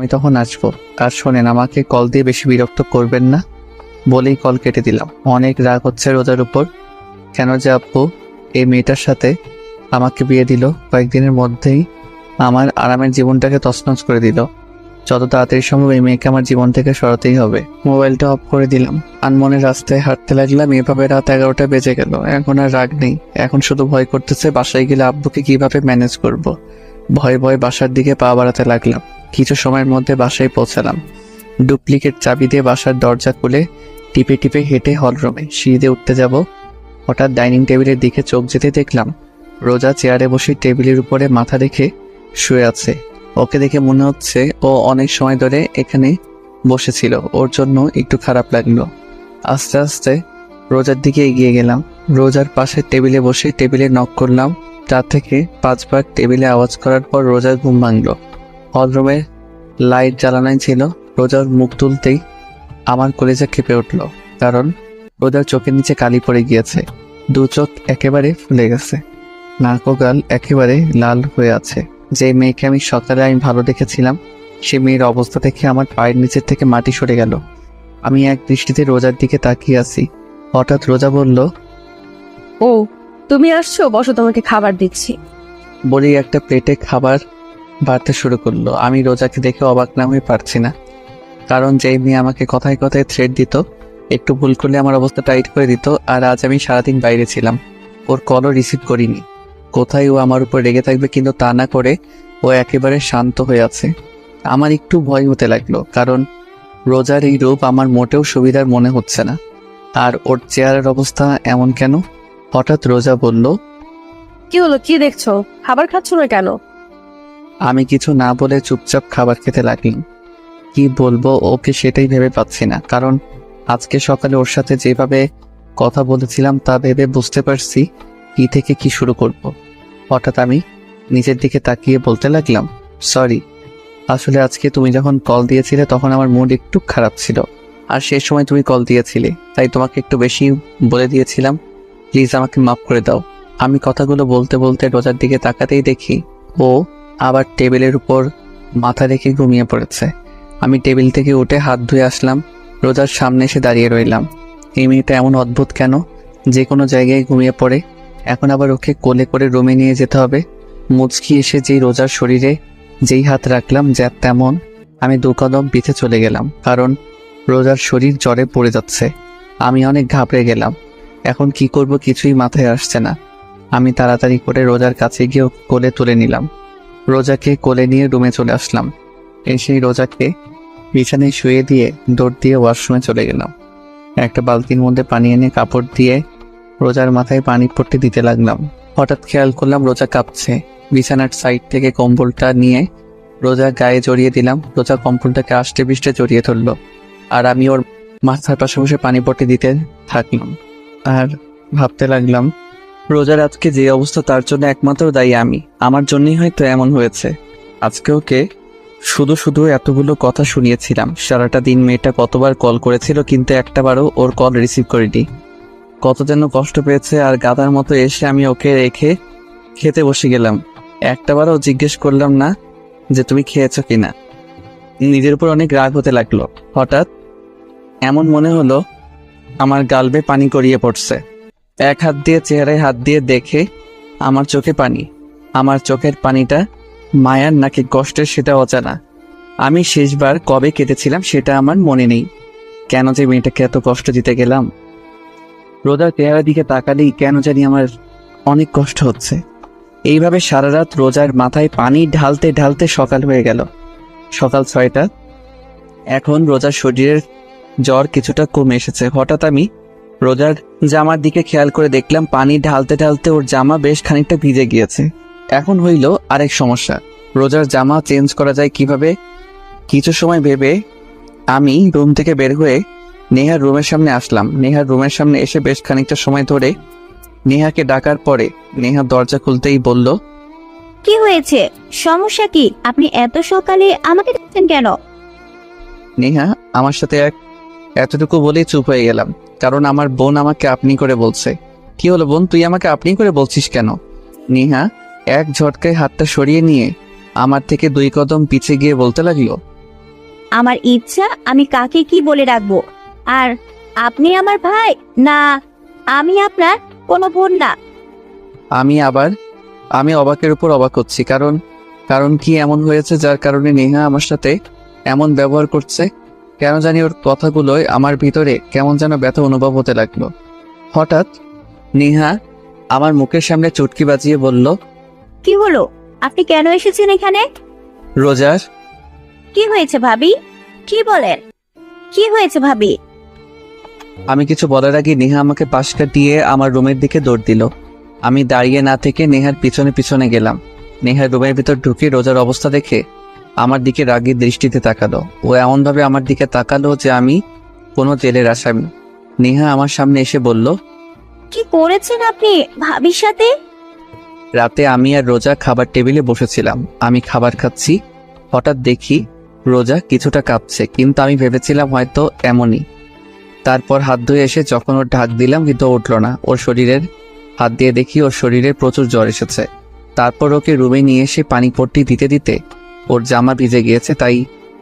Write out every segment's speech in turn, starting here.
আমি তখন আসব আর শোনেন, আমাকে কল দিয়ে বেশি বিরক্ত করবেন না। বলেই কল কেটে দিলাম। অনেক রাগ হচ্ছে রোজার উপর। কেন যে আপু এই মেয়েটার সাথে আমাকে বিয়ে দিল কয়েকদিনের মধ্যেই। আমার আরামের জীবনটাকে তছনছ করে দিল। যত তাড়াতাড়ি সম্ভব এই মেয়েকে আমার জীবন থেকে সরাতেই হবে। মোবাইলটা অফ করে দিলাম। আনমনের রাস্তায় হাঁটতে লাগলাম। এভাবে রাত এগারোটা বেজে গেল। এখন আর রাগ নেই। এখন শুধু ভয় করতেছে বাসায় গেলে আব্বুকে কীভাবে ম্যানেজ করব। ভয়ে ভয়ে বাসার দিকে পা বাড়াতে লাগলাম। কিছু সময়ের মধ্যে বাসায় পৌঁছালাম। ডুপ্লিকেট চাবি দিয়ে বাসার দরজা খুলে টিপে টিপে হেঁটে হলরুমে সিঁড়িতে উঠতে যাব। হঠাৎ ডাইনিং টেবিলের দিকে চোখ যেতে দেখলাম রোজা চেয়ারে বসে টেবিলের উপরে মাথা রেখে শুয়ে আছে। ওকে দেখে মনে হচ্ছে ও অনেক সময় ধরে এখানে বসেছিল, ওর জন্য একটু খারাপ লাগল। আস্তে আস্তে রোজার দিকে এগিয়ে গেলাম। রোজার পাশে টেবিলে বসে টেবিলে নক করলাম। তার থেকে পাঁচবার টেবিলে আওয়াজ করার পর রোজার ঘুম ভাঙলো। হলরুমে লাইট জ্বালানোই ছিল। রোজার মুখ তুলতেই আমার কলেজা খেপে উঠল কারণ রোজার চোখের নিচে কালি পড়ে গিয়েছে। দু চোখ একেবারে ফুলে গেছে। নাক ও গাল একেবারে লাল হয়ে আছে। যে মেয়েকে আমি সকালে আমি ভালো দেখেছিলাম সে মেয়ের অবস্থা দেখে আমার পায়ের নিচের থেকে মাটি সরে গেল। আমি এক দৃষ্টিতে রোজার দিকে তাকিয়ে আছি। হঠাৎ রোজা বলল ও তুমি আসছো বসো তোমাকে খাবার দিচ্ছি। বলেই একটা প্লেটে খাবার বাড়তে শুরু করল। আমি রোজাকে দেখে অবাক না হয়ে পারছি না। কারণ যেই মেয়ে আমাকে কথায় কথায় থ্রেড দিত, একটু ভুল করলে আমার অবস্থা টাইট করে দিত আর আজ আমি সারাদিন বাইরে ছিলাম। ওর কলও রিসিভ করিনি। কোথায় ও আমার উপর রেগে থাকবে কিন্তু তা না করে ও একেবারে শান্ত হয়ে আছে। আমার একটু ভয় হতে লাগল, কারণ রোজার এই রূপ আমার মোটেও সুবিধার মনে হচ্ছে না। আর ওর চেয়ারের অবস্থা এমন কেন? হঠাৎ রোজা বলল, কি হলো? কি দেখছ? খাবার খাচ্ছ না কেন? আমি কিছু না বলে চুপচাপ খাবার খেতে লাগলাম। কি বলব, ওকে সেটাই ভেবে পাচ্ছি না, কারণ আজকে সকালে ওর সাথে যেভাবে কথা বলেছিলাম তা ভেবে বুঝতে পারছি কি থেকে কি শুরু করব। হঠাৎ আমি নিজের দিকে তাকিয়ে বলতে লাগলাম, সরি, আসলে আজকে তুমি যখন কল দিয়েছিলে তখন আমার মুড একটু খারাপ ছিল। আর সেই সময় তুমি কল দিয়েছিলে, তাই তোমাকে একটু বেশি বলে দিয়েছিলাম, প্লিজ আমাকে মাফ করে দাও। আমি কথাগুলো বলতে বলতে রোজার দিকে তাকাতেই দেখি ও আবার টেবিলের উপর মাথা রেখে ঘুমিয়ে পড়েছে। আমি টেবিল থেকে উঠে হাত ধুয়ে আসলাম, রোজার সামনে এসে দাঁড়িয়ে রইলাম। এই মেয়েটা এমন অদ্ভুত কেন? যে কোনো জায়গায় ঘুমিয়ে পড়ে। এখন আবার ওকে কোলে করে রুমে নিয়ে যেতে হবে। মুচকি এসে যেই রোজার শরীরে যেই হাত রাখলাম যা তেমন, আমি দু কদম পিছে চলে গেলাম। কারণ রোজার শরীর জ্বরে পড়ে যাচ্ছে। আমি অনেক ঘাবড়ে গেলাম। এখন কি করব কিছুই মাথায় আসছে না। আমি তাড়াতাড়ি করে রোজার কাছে গিয়ে কোলে তুলে নিলাম। রোজাকে কোলে নিয়ে রুমে চলে আসলাম। এসেই রোজাকে বিছানায় শুয়ে দিয়ে দৌড় দিয়ে ওয়াশরুমে চলে গেলাম। একটা বালতির মধ্যে পানি এনে কাপড় দিয়ে রোজার মাথায় পানি পট্টি দিতে লাগলাম। হঠাৎ খেয়াল করলাম রোজা কাঁপছে। বিছানার সাইড থেকে কম্বলটা নিয়ে রোজা গায়ে জড়িয়ে দিলাম। রোজা কম্বলটাকে আষ্টে পিষ্টে জড়িয়ে ধরলো। আর আমি ওর মাথার পাশে বসে পানি পট্টি দিতে থাকলাম। আর ভাবতে লাগলাম রোজার আজকে যে অবস্থা তার জন্য একমাত্র দায়ী আমি। আমার জন্যই হয়তো এমন হয়েছে। আজকে ওকে শুধু শুধু এতগুলো কথা শুনিয়েছিলাম। সারাটা দিন মেয়েটা কতবার কল করেছিল কিন্তু একটাবারও ওর কল রিসিভ করিনি। কত যেন কষ্ট পেয়েছে আর গাদার মতো এসে আমি ওকে রেখে খেতে বসে গেলাম। একটাবারও জিজ্ঞেস করলাম না যে তুমি খেয়েছো কিনা। নিজের উপর অনেক রাগ হতে লাগল। হঠাৎ এমন মনে হলো আমার গালবে পানি গড়িয়ে পড়ছে। এক হাত দিয়ে চেহারায় হাত দিয়ে দেখে, আমার চোখে পানি। আমার চোখের পানিটা মায়ার নাকি কষ্টের সেটা অজানা। আমি শেষবার কবে কেটেছিলাম সেটা আমার মনে নেই। কেন যে মেয়েটাকে এত কষ্ট দিতে গেলাম? রোজার চেহারার দিকে তাকালেই কেন জানি আমার অনেক কষ্ট হচ্ছে। এইভাবে সারা রাত রোজার মাথায় পানি ঢালতে ঢালতে সকাল হয়ে গেল। সকাল ছয়টা। এখন রোজার শরীরের জ্বর কিছুটা কমে এসেছে। হঠাৎ আমি রোজার জামার দিকে খেয়াল করে দেখলাম পানি ঢালতে ঢালতে ওর জামা বেশ খানিকটা ভিজে গিয়েছে। এখন হইল আরেক সমস্যা। রোজার জামা চেঞ্জ করা যায় কীভাবে? কিছু সময় ভেবে আমি রুম থেকে বের হয়ে নেহার রুমের সামনে আসলাম। নেহার রুমের সামনে এসে বেশ খানিকটা সময় ধরে নেহাকে ডাকার পরে নেহা দরজা খুলতেই বলল কি হয়েছে? সমস্যা কি? আপনি এত সকালে আমাকে ডাকছেন কেন? নেহা আমার সাথে এক এতটুকু বলেই চুপ হয়ে গেলাম। কারণ আমার বোন আমাকে আপনি করে বলছে। কি হলো বোন তুই আমাকে আপনি করে বলছিস কেন? নেহা এক ঝটকায় হাতটা সরিয়ে নিয়ে আমার থেকে দুই কদম পিছে গিয়ে বলতে লাগল। আমার ইচ্ছা আমি কাকে কি বলে রাখব? আর আপনি আমার ভাই? না আমি আপনার কোনো বোন না। আমি আবার আমি অবাকের উপর অবাক হচ্ছি কারণ কারণ কি এমন হয়েছে যার কারণে নেহা আমার সাথে এমন ব্যবহার করছে? কেন জানি ওর কথাগুলোয় আমার ভিতরে কেমন যেন ব্যথা অনুভব হতে লাগল। হঠাৎ নেহা আমার মুখের সামনে চুটকি বাজিয়ে বলল কি হলো? আপনি কেন এসেছেন এখানে? রোজার। কি হয়েছে ভাবি? কি বলেন? কি হয়েছে ভাবি? আমি কিছু বলার আগে নেহা আমাকে পাশ কাটিয়ে আমার রুমের দিকে দৌড় দিল। আমি দাঁড়িয়ে না থেকে নেহার পিছনে পিছনে গেলাম। নেহার রুমের ভিতর ঢুকে রোজার অবস্থা দেখে আমার দিকে রাগের দৃষ্টিতে তাকালো। ও এমনভাবে আমার দিকে তাকালো যে আমি কোনো জেলের আসামি। নেহা আমার সামনে এসে বলল কি করেছেন আপনি ভাবির সাথে? রাতে আমি আর রোজা খাবার টেবিলে বসেছিলাম। আমি খাবার খাচ্ছি। হঠাৎ দেখি রোজা কিছুটা কাঁপছে কিন্তু আমি ভেবেছিলাম হয়তো এমনই। তারপর হাত ধুয়ে এসে যখন ওর ঢাক দিলাম কিন্তু উঠল না। ওর শরীরের হাত দিয়ে দেখি ওর শরীরে প্রচুর জ্বর এসেছে। তারপর ওকে রুমে নিয়ে এসে পানি পট্টি দিতে দিতে ওর জামা ভিজে গিয়েছে তাই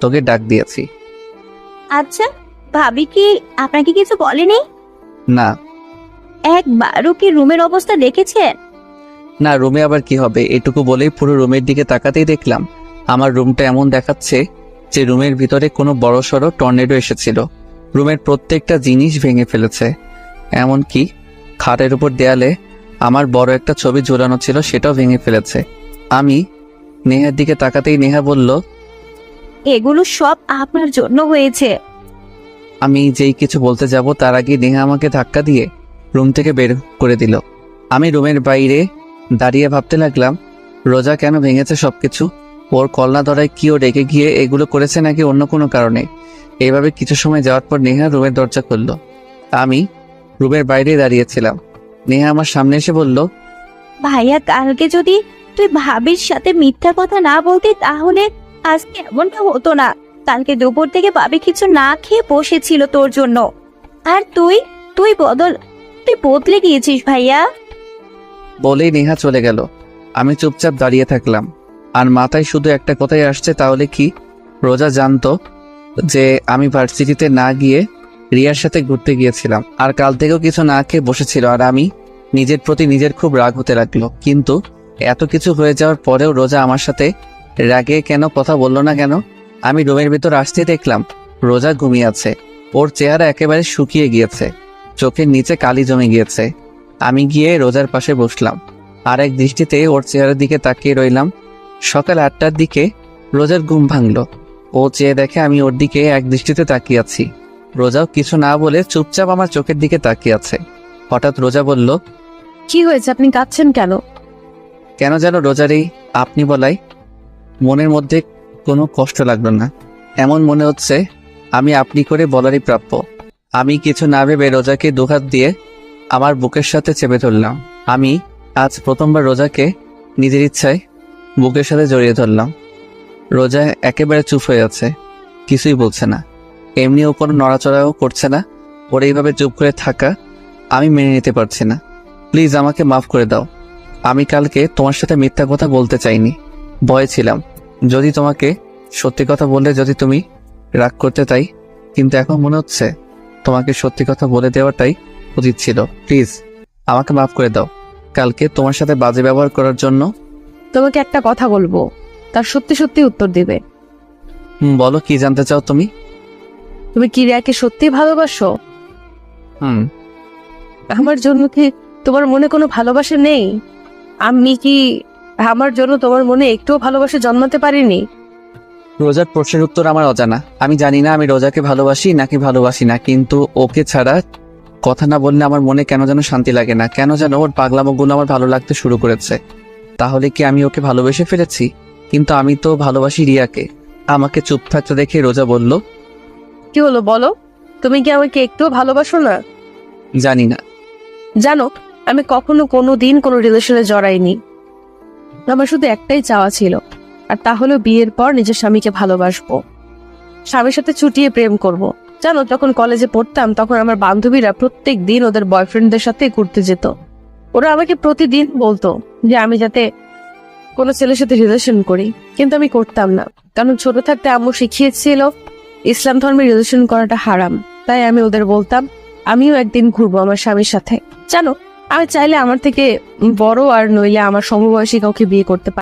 তোকে ডাক দিয়েছি। আচ্ছা ভাবি কি আপনাকে কিছু বলেনি? না। একবারও কি রুমের অবস্থা দেখেছেন না রুমে আবার কি হবে? এটুকু বলেই পুরো রুমের দিকে তাকাতেই দেখলাম। আমার রুমটা এমন দেখাচ্ছে যে রুমের ভিতরে কোনো বড় সড়ো টর্নেডো এসেছিল। রুমের প্রত্যেকটা জিনিস ভেঙে ফেলেছে। এমনকি খাটের উপর দেয়ালে আমার বড় একটা ছবি ঝোলানো ছিল সেটাও ভেঙে ফেলেছে। আমি নেহার দিকে তাকাতেই নেহা বলল এগুলো সব আপনার জন্য হয়েছে। আমি যেই কিছু বলতে যাব তার আগে নেহা আমাকে ধাক্কা দিয়ে রুম থেকে বের করে দিল। আমি রুমের বাইরে দাঁড়িয়ে ভাবতে লাগলাম রোজা কেন ভেঙেছে সবকিছু? ওর কলনা ধরায় কি ও রেগে গিয়ে এগুলো করেছে নাকি অন্য কোনো কারণে? এইভাবে কিছু সময় যাওয়ার পর নেহা রুমের দরজা খুলল। আমি রুমের বাইরে দাঁড়িয়েছিলাম। নেহা আমার সামনে এসে বলল ভাইয়া কালকে যদি তুই ভাবির সাথে মিথ্যা কথা না বলতে তাহলে আজকে এমনটা হতো না। কালকে দুপুর থেকে ভাবি কিছু না খেয়ে বসেছিল তোর জন্য। আর তুই? তুই বদল। তুই বদলে গিয়েছিস ভাইয়া। বলেই নেহা চলে গেল। আমি চুপচাপ দাঁড়িয়ে থাকলাম। আর মাথায় শুধু একটা কথাই আসছে, তাহলে কি? রোজা জানতো যে আমি ভার্সিটিতে না গিয়ে রিয়ার সাথে ঘুরতে গিয়েছিলাম। আর কাল থেকেও কিছু না খেয়ে বসেছিল। আর আমি নিজের প্রতি নিজের খুব রাগ হতে লাগল। কিন্তু এত কিছু হয়ে যাওয়ার পরেও রোজা আমার সাথে রাগে কেন কথা বলল না কেন? আমি রুমের ভিতর আসতে দেখলাম, রোজা ঘুমিয়ে আছে। ওর চেহারা একেবারে শুকিয়ে গিয়েছে। চোখের নিচে কালি জমে গিয়েছে। আমি গিয়ে রোজার পাশে বসলাম। আর এক দৃষ্টিতে ওর চেহারার দিকে তাকিয়ে রইলাম। সকাল আটটার দিকে রোজার ঘুম ভাঙলো। ও চেয়ে দেখে আমি ওর দিকে এক দৃষ্টিতে তাকিয়ে আছি। রোজাও কিছু না বলে চুপচাপ আমার চোখের দিকে তাকিয়ে আছে। হঠাৎ রোজা বলল, কি হয়েছে? আপনি কাঁদছেন কেন? কেন যেন রোজার? এই আপনি বলাই মনের মধ্যে কোনো কষ্ট লাগল না। এমন মনে হচ্ছে আমি আপনি করে বলারই প্রাপ্য। আমি কিছু না ভেবে রোজাকে দুহাত দিয়ে আমার বুকের সাথে চেপে ধরলাম। আমি আজ প্রথমবার রোজাকে নিজের ইচ্ছায় বুকের সাথে জড়িয়ে ধরলাম। রোজা একেবারে চুপ হয়ে আছে, কিছুই বলছে না। এমনিও কোনো নড়াচড়াও করছে না, ওর এইভাবে চুপ করে থাকা আমি মেনে নিতে পারছি না। প্লিজ আমাকে মাফ করে দাও। আমি কালকে তোমার সাথে মিথ্যা কথা বলতে চাইনি। ভয়ে ছিলাম। যদি তোমাকে সত্যি কথা বললে যদি তুমি রাগ করতে তাই কিন্তু এখন মনে হচ্ছে তোমাকে সত্যি কথা বলে দেওয়াটাই উচিত ছিল। প্লিজ আমাকে মাফ করে দাও। কালকে তোমার সাথে বাজে ব্যবহার করার জন্য তোমাকে একটা কথা বলব তার সত্যি সত্যি উত্তর দেবে। হুম, বলো কি জানতে চাও তুমি? তুমি কি রিয়াকে সত্যি ভালোবাসো? হুম। আমার জন্য কি তোমার মনে কোনো ভালোবাসা নেই? আমি কি আমার জন্য তোমার মনে একটুও ভালোবাসা জন্মাতে পারিনি? রোজার প্রশ্নের উত্তর আমার অজানা। আমি জানি না আমি রোজাকে ভালোবাসি নাকি ভালোবাসি না কিন্তু ওকে ছাড়া কথা না বললে আমার মনে কেন যেন শান্তি লাগে না কেন যেন ওর পাগলামোগুলো আমার ভালো লাগতে শুরু করেছে। তাহলে কি আমি ওকে ভালোবেসে ফেলেছি? কিন্তু আমি তো ভালোবাসি রিয়াকে। আমাকে চুপ থাকতে দেখে রোজা বলল কি হলো বলো? তুমি কি আমাকে একটুও ভালোবাসো না? জানি না। জানো আমি কখনো কোনো দিন কোনো রিলেশনে জড়াইনি। আমার শুধু একটাই চাওয়া ছিল, আর তা হলো বিয়ের পর নিজের স্বামীকে ভালোবাসবো। স্বামীর সাথে ছুটিয়ে প্রেম করব। জানো, যখন কলেজে পড়তাম, তখন আমার বান্ধবীরা প্রত্যেক দিন ওদের বয়ফ্রেন্ডদের সাথে ঘুরতে যেত। ওরা আমাকে প্রতিদিন বলতো যে, আমি যাতে কোনো ছেলের সাথে রিলেশন করি। কিন্তু আমি করতাম না, কারণ ছোট থাকতে আম্মু শিখিয়েছিল, ইসলাম ধর্মে রিলেশন করাটা হারাম। তাই আমি ওদের বলতাম, আমিও একদিন ঘুরবো আমার স্বামীর সাথে। জানো আমি চাইলে আমার থেকে বড় আর নইলে আমার সমবয়সী কাউকে বিয়ে করতে পারি